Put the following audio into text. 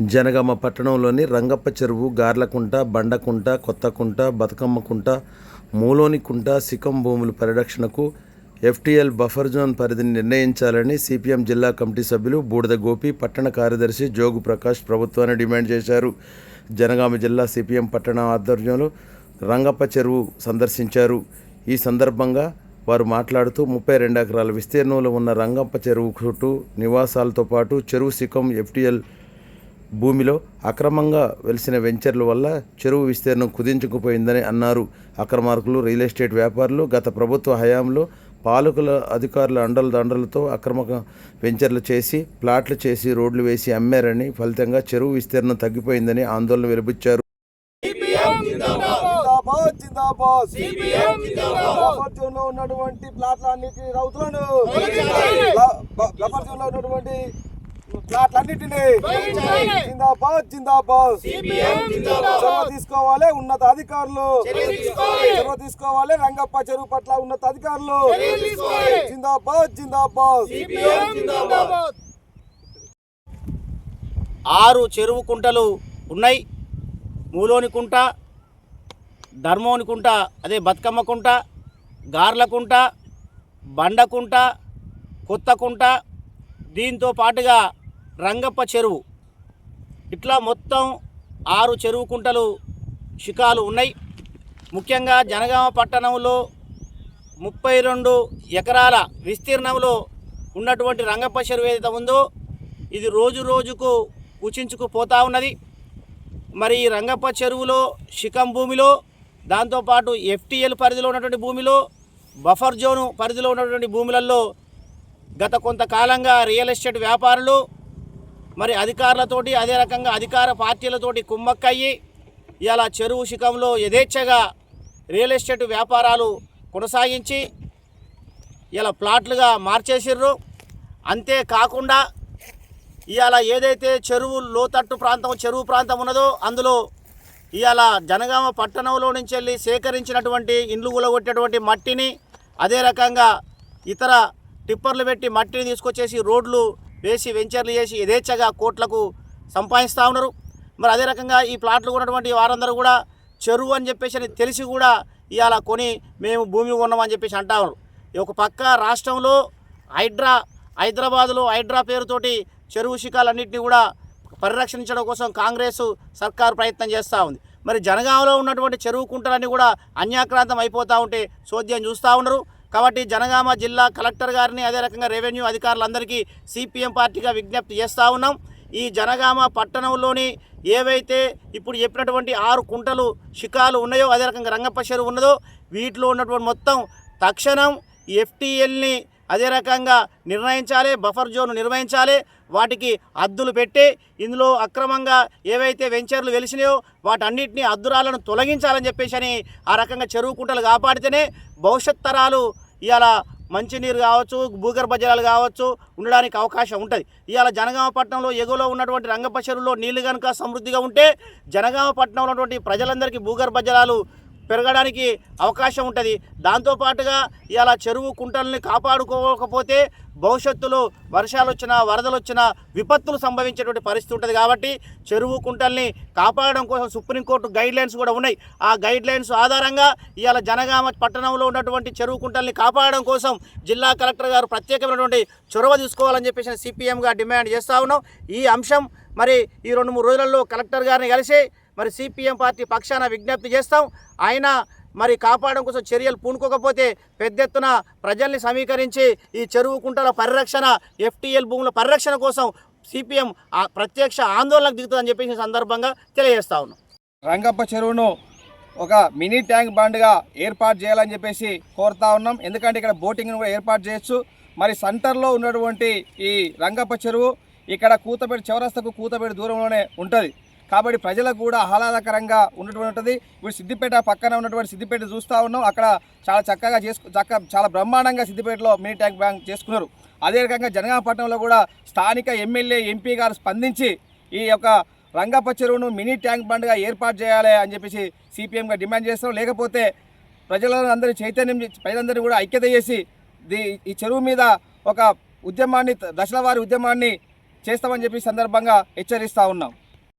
జనగామ పట్టణంలోని రంగప్ప చెరువు గార్లకుంట బండకుంట కొత్తకుంట బతుకమ్మకుంట మూలోనికుంట సికం భూముల పరిరక్షణకు ఎఫ్టీఎల్ బఫర్ జోన్ పరిధిని నిర్ణయించాలని సిపిఎం జిల్లా కమిటీ సభ్యులు బూడిద గోపి పట్టణ కార్యదర్శి జోగు ప్రకాష్ ప్రభుత్వాన్ని డిమాండ్ చేశారు. జనగామ జిల్లా సిపిఎం పట్టణ ఆధ్వర్యంలో రంగప్ప చెరువు సందర్శించారు. ఈ సందర్భంగా వారు మాట్లాడుతూ ముప్పై రెండు ఎకరాల విస్తీర్ణంలో ఉన్న రంగప్ప చెరువు చుట్టూ నివాసాలతో పాటు చెరువు సికం ఎఫ్టీఎల్ భూమిలో అక్రమంగా వెలిసిన వెంచర్ల వల్ల చెరువు విస్తీర్ణం కుదించుకుపోయిందని అన్నారు. అక్రమార్కులు రియల్ ఎస్టేట్ వ్యాపారులు గత ప్రభుత్వ హయాంలో పాలకుల అధికారుల అండల దండలతో అక్రమ వెంచర్లు చేసి ప్లాట్లు చేసి రోడ్లు వేసి అమ్మారని ఫలితంగా చెరువు విస్తీర్ణం తగ్గిపోయిందని ఆందోళన వెలిబుచ్చారు లో ఉన్నటువంటి ప్లాట్లన్నిటి రైతులను ఉన్నటువంటి ప్లాట్లన్నిటిని జిందాబాద్ జిందాబాద్. చొరవ తీసుకోవాలి ఉన్నత అధికారులు. చొరవ తీసుకోవాలి రంగప్ప చెరువు పట్ల ఉన్నత అధికారులు. జిందాబాద్ జిందాబాద్. ఆరు చెరువు కుంటలు ఉన్నాయి. మూలోని కుంట ధర్మోని కుంట అదే బతుకమ్మ కుంట గార్ల కుంట బండకుంట కొత్త కుంట దీంతో పాటుగా రంగప్ప చెరువు. ఇట్లా మొత్తం ఆరు చెరువు కుంటలు శిఖాలు ఉన్నాయి. ముఖ్యంగా జనగామ పట్టణంలో ముప్పై రెండు ఎకరాల విస్తీర్ణంలో ఉన్నటువంటి రంగప్ప చెరువు ఏదైతే ఉందో ఇది రోజు రోజుకు కుచించుకుపోతూ ఉన్నది. మరి ఈ రంగప్ప చెరువులో శిఖం భూమిలో దాంతోపాటు ఎఫ్టీఎల్ పరిధిలో ఉన్నటువంటి భూమిలో బఫర్ జోను పరిధిలో ఉన్నటువంటి భూములలో గత కొంతకాలంగా రియల్ ఎస్టేట్ వ్యాపారులు మరి అధికారులతోటి అదే రకంగా అధికార పార్టీలతోటి కుమ్మక్కయ్యి ఇలా చెరువు శిఖంలో యథేచ్ఛగా రియల్ ఎస్టేట్ వ్యాపారాలు కొనసాగించి ఇలా ప్లాట్లుగా మార్చేసిర్రు. అంతేకాకుండా ఇవాళ ఏదైతే చెరువు లోతట్టు ప్రాంతం చెరువు ప్రాంతం ఉన్నదో అందులో ఇవాళ జనగామ పట్టణంలో నుంచి వెళ్ళి సేకరించినటువంటి ఇండ్లు కూలగొట్టేటువంటి మట్టిని అదే రకంగా ఇతర టిప్పర్లు పెట్టి మట్టిని తీసుకొచ్చేసి రోడ్లు వేసి వెంచర్లు చేసి యథేచ్ఛగా కోట్లకు సంపాదిస్తూ ఉన్నారు. మరి అదే రకంగా ఈ ప్లాట్లు ఉన్నటువంటి వారందరూ కూడా చెరువు అని చెప్పేసి అని తెలిసి కూడా ఇవాళ కొని మేము భూమి కొన్నామని చెప్పేసి అంటా ఉన్నారు. ఒక పక్క రాష్ట్రంలో హైడ్రా హైదరాబాదులో హైడ్రా పేరుతోటి చెరువు శిఖాలన్నింటినీ కూడా పరిరక్షించడం కోసం కాంగ్రెస్ సర్కారు ప్రయత్నం చేస్తూ ఉంది. మరి జనగాంలో ఉన్నటువంటి చెరువు కుంటలన్నీ కూడా అన్యాక్రాంతం అయిపోతూ ఉంటే చోద్యం చూస్తూ ఉన్నారు. కాబట్టి జనగామ జిల్లా కలెక్టర్ గారిని అదే రకంగా రెవెన్యూ అధికారులందరికీ సిపిఎం పార్టీగా విజ్ఞప్తి చేస్తూ ఉన్నాం. ఈ జనగామ పట్టణంలోని ఏవైతే ఇప్పుడు చెప్పినటువంటి ఆరు కుంటలు శిఖాలు ఉన్నాయో అదే రకంగా రంగప్ప చెరువు ఉన్నదో వీటిలో ఉన్నటువంటి మొత్తం తక్షణం ఎఫ్టీఎల్ని అదే రకంగా నిర్ణయించాలి బఫర్ జోన్ నిర్వహించాలి. వాటికి అద్దులు పెట్టి ఇందులో అక్రమంగా ఏవైతే వెంచర్లు వెలిసినాయో వాటన్నిటిని అద్దురాలను తొలగించాలని చెప్పేసి అని ఆ రకంగా చెరువు కుంటలు కాపాడితేనే భవిష్యత్ తరాలు ఇవాళ మంచినీరు కావచ్చు భూగర్భ జలాలు కావచ్చు ఉండడానికి అవకాశం ఉంటుంది. ఇవాళ జనగామ పట్టణంలో ఎగువలో ఉన్నటువంటి రంగప్ప చెరువులో నీళ్ళు కనుక సమృద్ధిగా ఉంటే జనగామ పట్టణంలో ఉన్నటువంటి ప్రజలందరికీ భూగర్భ జలాలు పెరగడానికి అవకాశం ఉంటుంది. దాంతోపాటుగా ఇలా చెరువు కుంటల్ని కాపాడుకోకపోతే భవిష్యత్తులో వర్షాలు వచ్చినా వరదలు వచ్చినా విపత్తులు సంభవించేటువంటి పరిస్థితి ఉంటుంది కాబట్టి చెరువు కుంటల్ని కాపాడడం కోసం సుప్రీంకోర్టు గైడ్ లైన్స్ కూడా ఉన్నాయి. ఆ గైడ్ లైన్స్ ఆధారంగా ఇవాళ జనగామ పట్టణంలో ఉన్నటువంటి చెరువు కుంటల్ని కాపాడడం కోసం జిల్లా కలెక్టర్ గారు ప్రత్యేకమైనటువంటి చొరవ తీసుకోవాలని చెప్పేసి సిపిఎంగా డిమాండ్ చేస్తూ ఉన్నాం. ఈ అంశం మరి ఈ రెండు మూడు రోజులలో కలెక్టర్ గారిని కలిసి మరి సిపిఎం పార్టీ పక్షాన విజ్ఞప్తి చేస్తాం. ఆయన మరి కాపాడడం కోసం చర్యలు పూనుకోకపోతే పెద్ద ఎత్తున ప్రజల్ని సమీకరించి ఈ చెరువు కుంటల పరిరక్షణ ఎఫ్టీఎల్ భూముల పరిరక్షణ కోసం సిపిఎం ప్రత్యక్ష ఆందోళనకు దిగుతుందని చెప్పేసి సందర్భంగా తెలియజేస్తా ఉన్నాం. రంగప్ప చెరువును ఒక మినీ ట్యాంక్ బండ్గా ఏర్పాటు చేయాలని చెప్పేసి కోరుతా ఉన్నాం. ఎందుకంటే ఇక్కడ బోటింగ్ను కూడా ఏర్పాటు చేయొచ్చు. మరి సెంటర్లో ఉన్నటువంటి ఈ రంగప్ప చెరువు ఇక్కడ కూతపేట చౌరస్తకు కూతపేట దూరంలోనే ఉంటుంది. కాబట్టి ప్రజలకు కూడా ఆహ్లాదకరంగా ఉన్నటువంటి ఉంటుంది. ఇప్పుడు సిద్దిపేట పక్కన ఉన్నటువంటి సిద్దిపేట చూస్తూ ఉన్నాం. అక్కడ చాలా చక్కగా చేసుకు చక్క చాలా బ్రహ్మాండంగా సిద్దిపేటలో మినీ ట్యాంక్ బ్యాంక్ చేసుకున్నారు. అదే రకంగా జనగామపట్నంలో కూడా స్థానిక ఎమ్మెల్యే ఎంపీ గారు స్పందించి ఈ యొక్క రంగప్ప చెరువును మినీ ట్యాంక్ బండ్గా ఏర్పాటు చేయాలి అని చెప్పేసి సిపిఎంగా డిమాండ్ చేస్తాం లేకపోతే ప్రజలను అందరి చైతన్యం చేసి- ప్రజలందరినీ కూడా ఐక్యత చేసి ఈ చెరువు మీద ఒక ఉద్యమాన్ని దశల వారి ఉద్యమాన్ని చేస్తామని చెప్పి సందర్భంగా హెచ్చరిస్తూ ఉన్నాం.